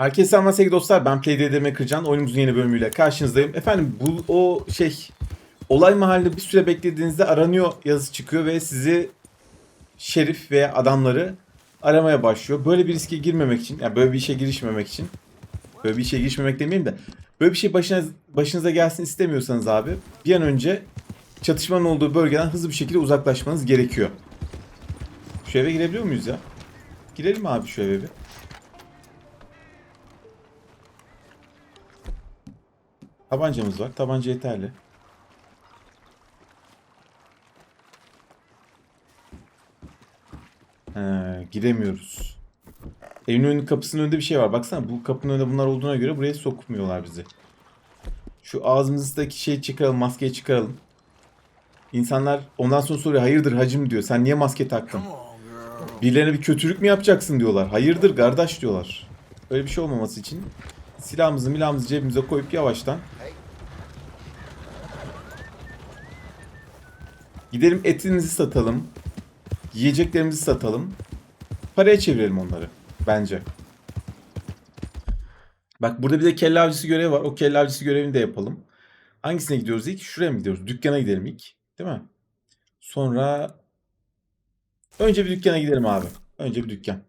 Herkese selamlar sevgili dostlar. Ben PlayDDM Kırcan. Oyunumuzun yeni bölümüyle karşınızdayım. Efendim bu o şey olay mahallinde bir süre beklediğinizde aranıyor yazısı çıkıyor ve sizi şerif veya adamları aramaya başlıyor. Böyle bir riske girmemek için, yani böyle bir işe girişmemek için, böyle bir işe girişmemek demeyeyim de böyle bir şey başına, başınıza gelsin istemiyorsanız abi bir an önce çatışmanın olduğu bölgeden hızlı bir şekilde uzaklaşmanız gerekiyor. Şu eve girebiliyor muyuz ya? Girelim abi şu eve bir. Tabancamız var. Tabanca yeterli. He, giremiyoruz. Evin önü kapısının önünde bir şey var. Baksana bu kapının önünde bunlar olduğuna göre buraya sokmuyorlar bizi. Şu ağzımızdaki şeyi çıkaralım, maskeyi çıkaralım. İnsanlar ondan sonra soruyor hayırdır hacım diyor. Sen niye maske taktın? Birilerine bir kötülük mü yapacaksın diyorlar. Hayırdır kardeş diyorlar. Öyle bir şey olmaması için silahımızı milahımızı cebimize koyup yavaştan Gidelim etinizi satalım. Yiyeceklerimizi satalım. Paraya çevirelim onları. Bence. Bak burada bir de kelle avcısı görevi var. O kelle avcısı görevini de yapalım. Hangisine gidiyoruz ilk? Şuraya mı gidiyoruz? Dükkana gidelim ilk. Değil mi? Sonra önce bir dükkana gidelim abi. Önce bir dükkan.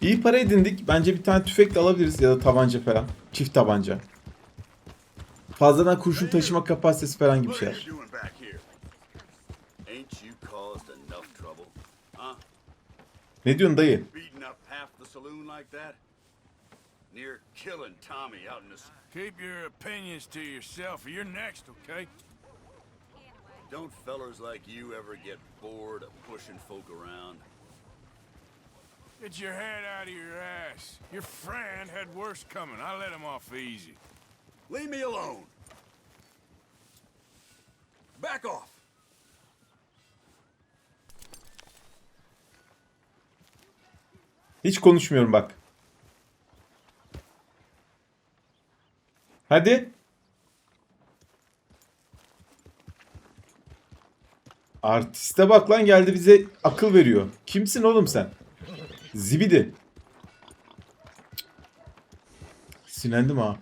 İyi para edindik. Bence bir tane tüfek de alabiliriz ya da tabanca falan. Çift tabanca. Fazladan kurşun taşıma kapasitesi falan gibi şeyler. Ne diyorsun dayı? Near killing Tommy out in the... Keep your opinions to yourself, you're next, okay? Don't fellers like you ever get bored of pushing folk around? Get your head out of your ass. Your friend had worse coming. I let him off easy. Leave me alone! Back off! Hiç konuşmuyorum bak. Hadi. Artiste bak lan geldi bize akıl veriyor. Kimsin oğlum sen? Zibidi. Sinirlendim ha.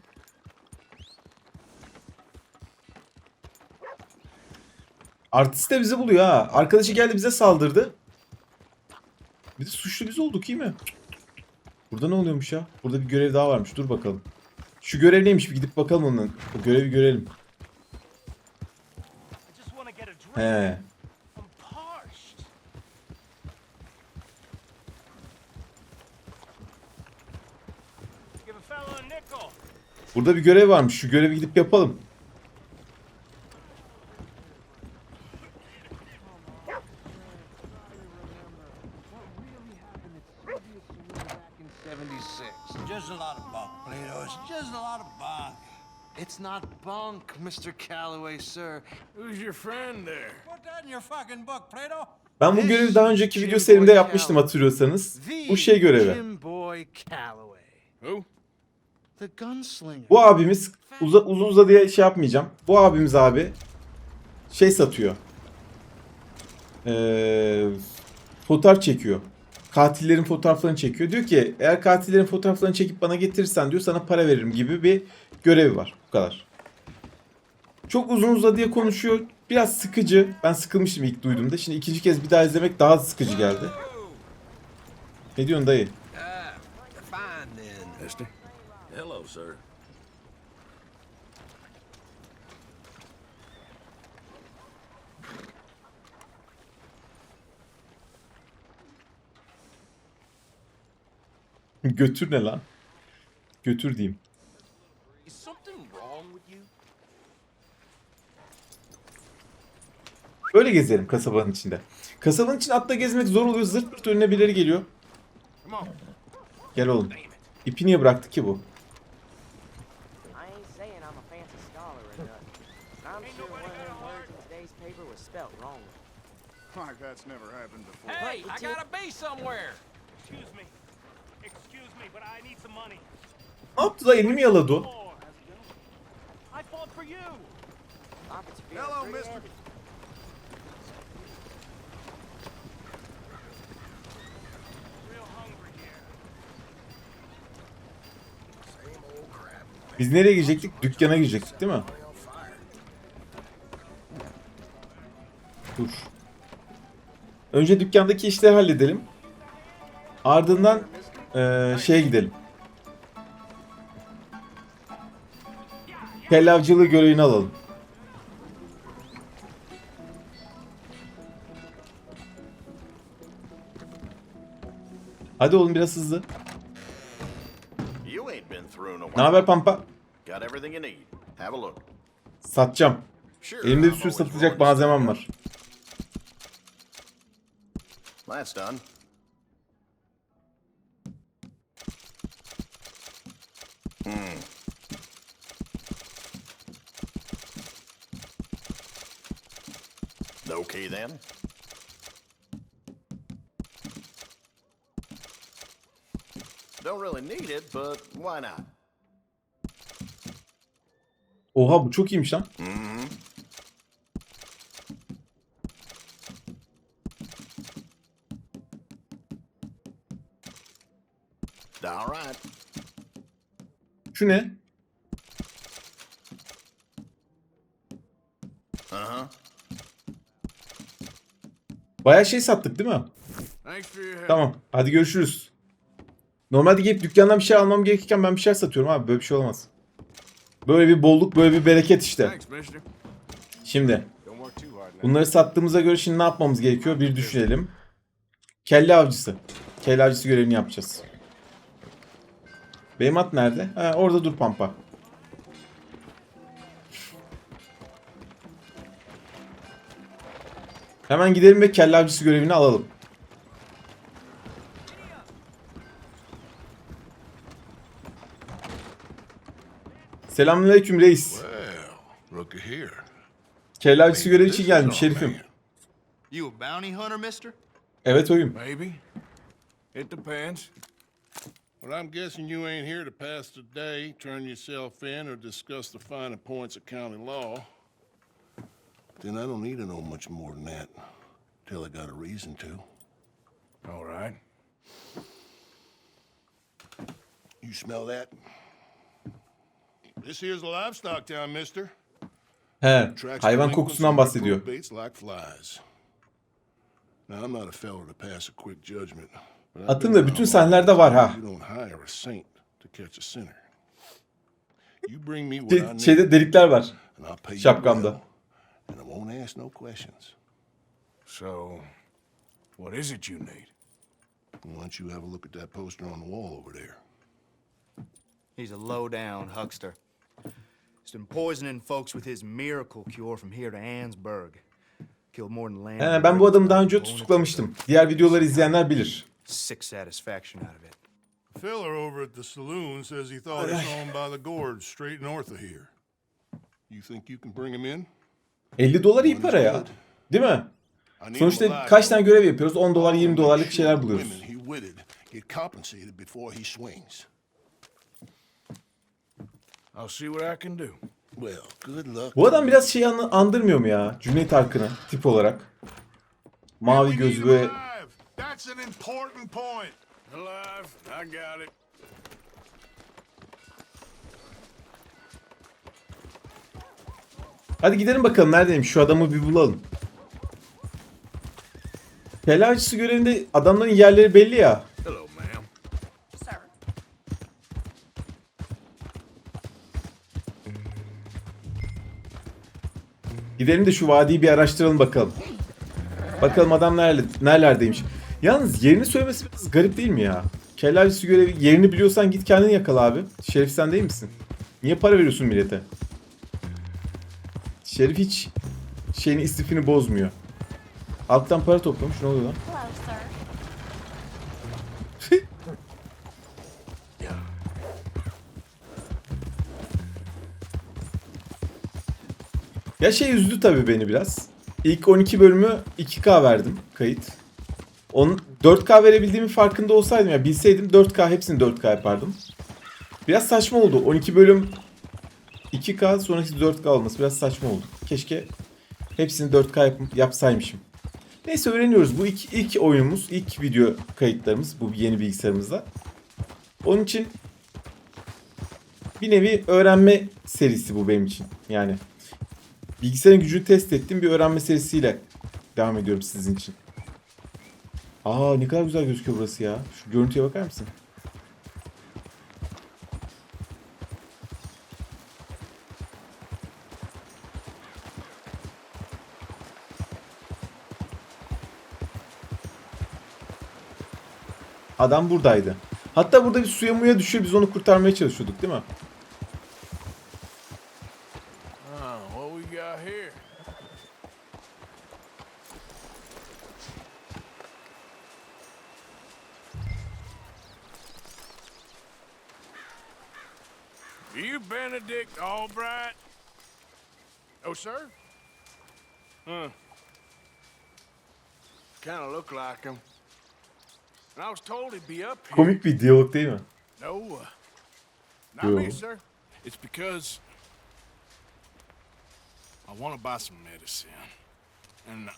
Artist de bizi buluyor ha. Arkadaşı geldi bize saldırdı. Bir de suçlu biz olduk iyi mi? Burada ne oluyormuş ya? Burada bir görev daha varmış. Dur bakalım. Şu görev neymiş? Bir gidip bakalım ondan. O görevi görelim. He. I'm parched. Give a fella a nickel. Burada bir görev varmış. Şu görevi gidip yapalım. It's not bunk, Mr. Calloway, sir. Who's your friend there? Put that in your fucking book, Plato. Ben bu görevi daha önceki video serimde yapmıştım hatırlıyorsanız. Bu şey görevi. Jim Boy Calloway. Who? Bu abimiz uza, uzun uzadıya şey yapmayacağım. Bu abimiz abi şey satıyor. Ee, fotoğraf çekiyor. Katillerin fotoğraflarını çekiyor. Diyor ki eğer katillerin fotoğraflarını çekip bana getirirsen diyor sana para veririm gibi bir görevi var. Bu kadar. Çok uzun uzadıya konuşuyor. Biraz sıkıcı. Ben sıkılmıştım ilk duyduğumda. Şimdi ikinci kez bir daha izlemek daha sıkıcı geldi. Ne diyorsun dayı? Hello, sir. Götür ne lan? Götür diyeyim. Is something wrong with you? Böyle gezelim kasabanın içinde. Kasabanın içinde atla gezmek zor oluyor. Zırt pırt önüne birileri geliyor. Gel oğlum. İpi niye bıraktı ki bu? I ain't saying I'm a fancy scholar or nothing. but I'm sure one of them words in today's paper was spelt wrong. Like that's never happened before. Hey, I gotta be somewhere. Excuse me. Excuse me, but I need some money. Ne yaptı da elini mi yaladı o? More. I fought for you. Pockets are feeling Hello, pretty mister. heavy. Real hungry here. Biz nereye girecektik? Dükkana girecektik değil mi? Dur. Önce dükkandaki işleri halledelim. Ardından eee şeye gidelim. Kelle avcılığı görevini alalım. Hadi oğlum biraz hızlı. Ne haber Pampa? Satacağım. Elimde bir sürü satılacak malzemem var. That's done. Hmm. Okay then. Don't really need it, but why not? Oha bu çok iyiymiş lan. All right. Şu ne? Uh-huh. Bayağı şey sattık değil mi? Tamam. Hadi görüşürüz. Normalde gelip dükkandan bir şey almam gerekirken ben bir şey satıyorum abi. Böyle bir şey olmaz. Böyle bir bolluk, böyle bir bereket işte. Şimdi bunları sattığımıza göre şimdi ne yapmamız gerekiyor? Bir düşünelim. Kelle avcısı. Kelle avcısı görevini yapacağız. Benim at nerede? Ha, orada dur Pampa. Hemen gidelim ve kelle avcısı görevini alalım. Selamünaleyküm reis. Kelle avcısı görevi için gelmiş şerifim. Evet oyum. Maybe. It depends. Well, I'm guessing you ain't here to pass the day, turn yourself in, or discuss the finer points of county law. Then I don't need to know much more than that. Till I got a reason to. All right. You smell that? This here's a livestock town, mister. He, Tracks hayvan delinquents kokusundan and bahsediyor. reprobates like flies. Now, I'm not a fellow to pass a quick judgment. Been da bütün sahnelerde var ha. You don't hire a saint to catch a sinner. You bring me what I Şey- need, Şeyde delikler var. şapkamda. well, and I won't ask no questions. So, what is it you need? Why don't you have a look at that poster on the wall over there? He's a low-down huckster. He's been poisoning folks with his miracle cure from here to Annsburg. Killed more than land. He, ben bu adamı daha önce tutuklamıştım. Diğer videoları izleyenler bilir. Sick satisfaction out of it. A feller over at the saloon says he thought he saw him by the gorge straight north of here. You think you can bring him in? 50 dolar iyi para ya. Değil mi? Sonuçta kaç tane görev yapıyoruz? 10 dolar 20 dolarlık şeyler buluyoruz. Women he witted get compensated before he swings. I'll see what I can do. Well, good luck. Bu adam biraz şey anı- andırmıyor mu ya? Cüneyt Arkın'ı tip olarak. Mavi him ve important point. Alive. I got it. Hadi gidelim bakalım neredeymiş şu adamı bir bulalım. Kelle avcısı görevinde adamların yerleri belli ya. Hello, ma'am. Gidelim de şu vadiyi bir araştıralım bakalım. Bakalım adam nerede, nerelerdeymiş. Yalnız yerini söylemesi biraz garip değil mi ya? Kelle avcısı görevi yerini biliyorsan git kendin yakala abi. Şerif sen değil misin? Niye para veriyorsun millete? Şerif hiç şeyini istifini bozmuyor. Alttan para toplamış ne oluyor lan? Ya şey üzdü tabii beni biraz. İlk 12 bölümü 2K verdim kayıt. Onun 4K verebildiğimin farkında olsaydım ya bilseydim 4K hepsini 4K yapardım. Biraz saçma oldu. 12 bölüm 2K sonraki 4K olması biraz saçma oldu. Keşke hepsini 4K yap- yapsaymışım. Neyse öğreniyoruz. Bu ilk, ilk oyunumuz, ilk video kayıtlarımız bu yeni bilgisayarımızda. Onun için bir nevi öğrenme serisi bu benim için. Yani bilgisayarın gücünü test ettiğim bir öğrenme serisiyle devam ediyorum sizin için. Aa ne kadar güzel gözüküyor burası ya. Şu görüntüye bakar mısın? Adam buradaydı. Hatta burada bir suya muya düşüyor biz onu kurtarmaya çalışıyorduk değil mi? You Benedict Albright? Oh, sir? Huh. Kind of look like him. And I was told he'd be up here. Komik bir diyalog değil mi? No, uh, not Yo. me, sir. It's because I want to buy some medicine, and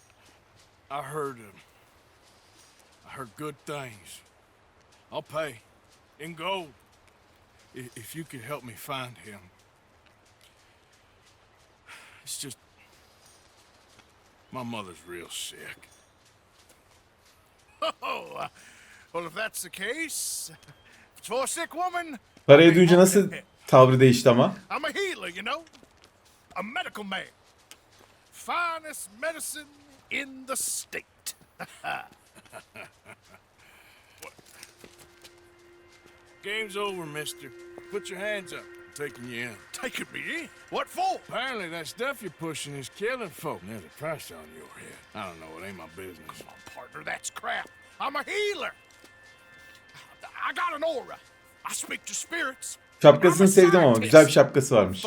I heard, uh, I heard good things. I'll pay in gold if you could help me find him. It's just my mother's real sick. Oh, uh, well, if that's the case, for a sick woman. Parayı duyunca nasıl tavrı değişti ama? I'm a healer, you know? A medical man. Finest medicine in the state. Game's over, mister. Put your hands up. I'm taking you in. Taking me in? What for? Apparently that stuff you're pushing is killing folk. There's a price on your head. I don't know. It ain't my business. Come on, partner. That's crap. I'm a healer. I got an aura. I speak to spirits. Şapkasını sevdim ama güzel bir şapkası varmış.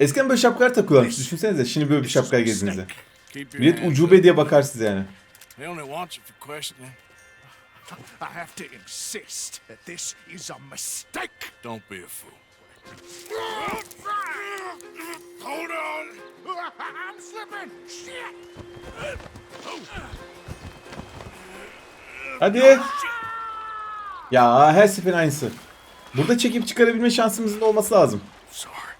Eskiden böyle şapkalar takıyorlarmış. Düşünsenize şimdi böyle bir şapkaya gezdiğinizde. Millet ucube diye bakar size yani. I have to insist that this is a mistake. Don't be a fool. Hold on. I'm slipping. Shit. Hadi. Ya her sefer aynısı. Burada çekip çıkarabilme şansımızın olması lazım. Sorry.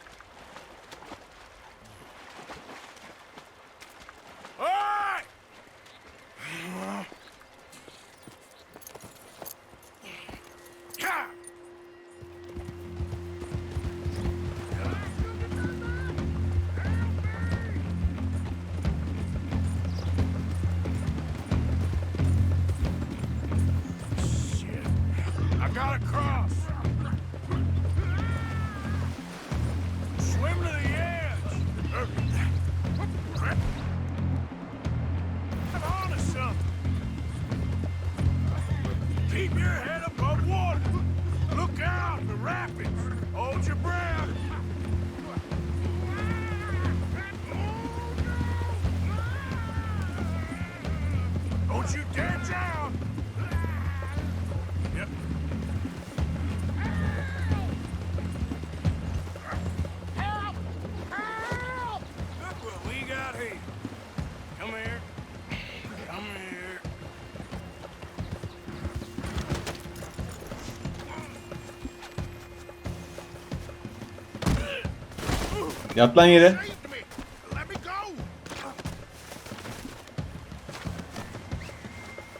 Yat lan yere.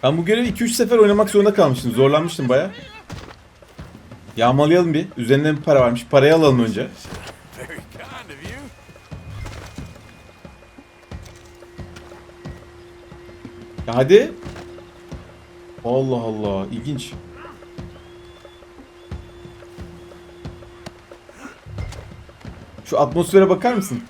Ben bu görevi 2-3 sefer oynamak zorunda kalmıştım. Zorlanmıştım baya. Yağmalayalım bir. Üzerinde bir para varmış. Parayı alalım önce. Ya hadi. Allah Allah. ilginç. Şu atmosfere bakar mısın?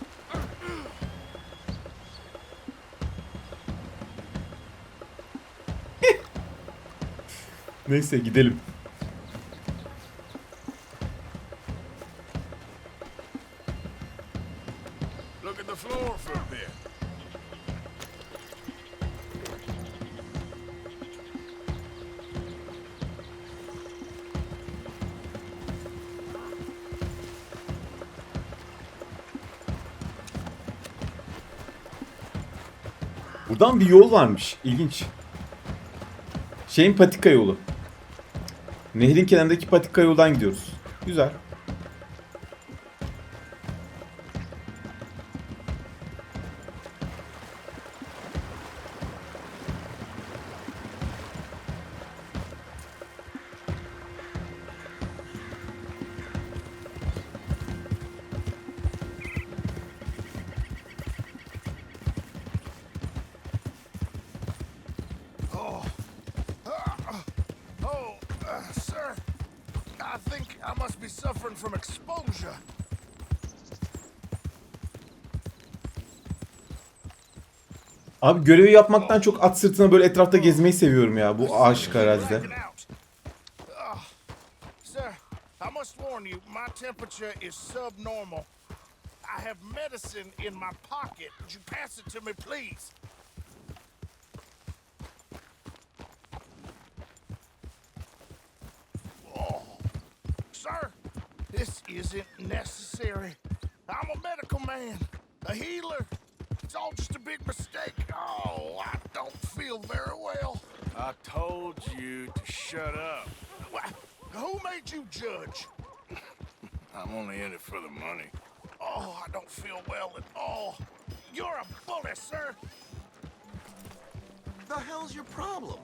Neyse gidelim. Buradan bir yol varmış. İlginç. Şeyin patika yolu. Nehrin kenarındaki patika yoldan gidiyoruz. Güzel. I must be suffering from exposure. Abi görevi yapmaktan çok at sırtına böyle etrafta gezmeyi seviyorum ya bu aşık arazide. Ah, I have medicine in my pocket. Would you pass it to me, please? Sir, this isn't necessary. I'm a medical man, a healer. It's all just a big mistake. Oh, I don't feel very well. I told you to shut up. Who made you judge? I'm only in it for the money. Oh, I don't feel well at all. You're a bully, sir. The hell's your problem?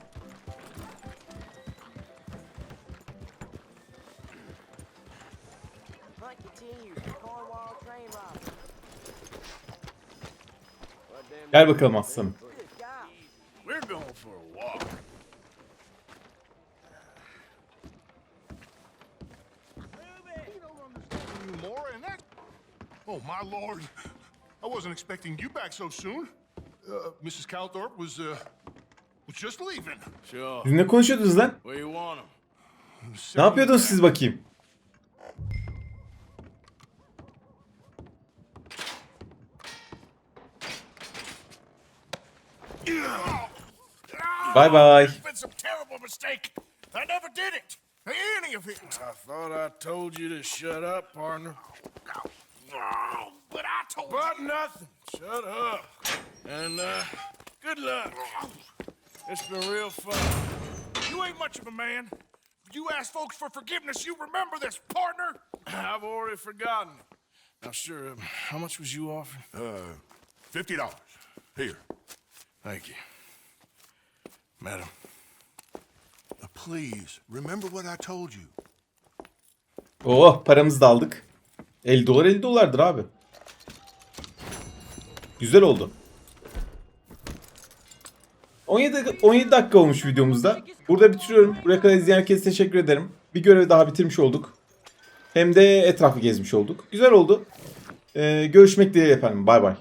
Hunt continues. Cornwall train robbery. Gel bakalım aslanım. We're going for a walk. Oh, my lord. I wasn't expecting you back so soon. Uh, Mrs. Calthorpe was, uh, was just leaving. Sure. Siz ne konuşuyordunuz lan? Where you want him? Ne yapıyordunuz siz bakayım? Bye bye. It's been some terrible mistake. I never did it. Any of it. I thought I told you to shut up, partner. Oh, but I told but nothing. Shut up. And uh, good luck. It's been real fun. You ain't much of a man. You ask folks for forgiveness. You remember this, partner. I've already forgotten. Now, sure. Um, how much was you offering? Uh, fifty dollars. Here. Thank you, madam. Please, remember what I told you. Oh paramızı da aldık. 50 dolar 50 dolardır abi. Güzel oldu. 17, 17 dakika olmuş videomuzda. Burada bitiriyorum. Buraya kadar izleyen herkese teşekkür ederim. Bir görev daha bitirmiş olduk. Hem de etrafı gezmiş olduk. Güzel oldu. Ee, görüşmek dileğiyle efendim. Bay bay.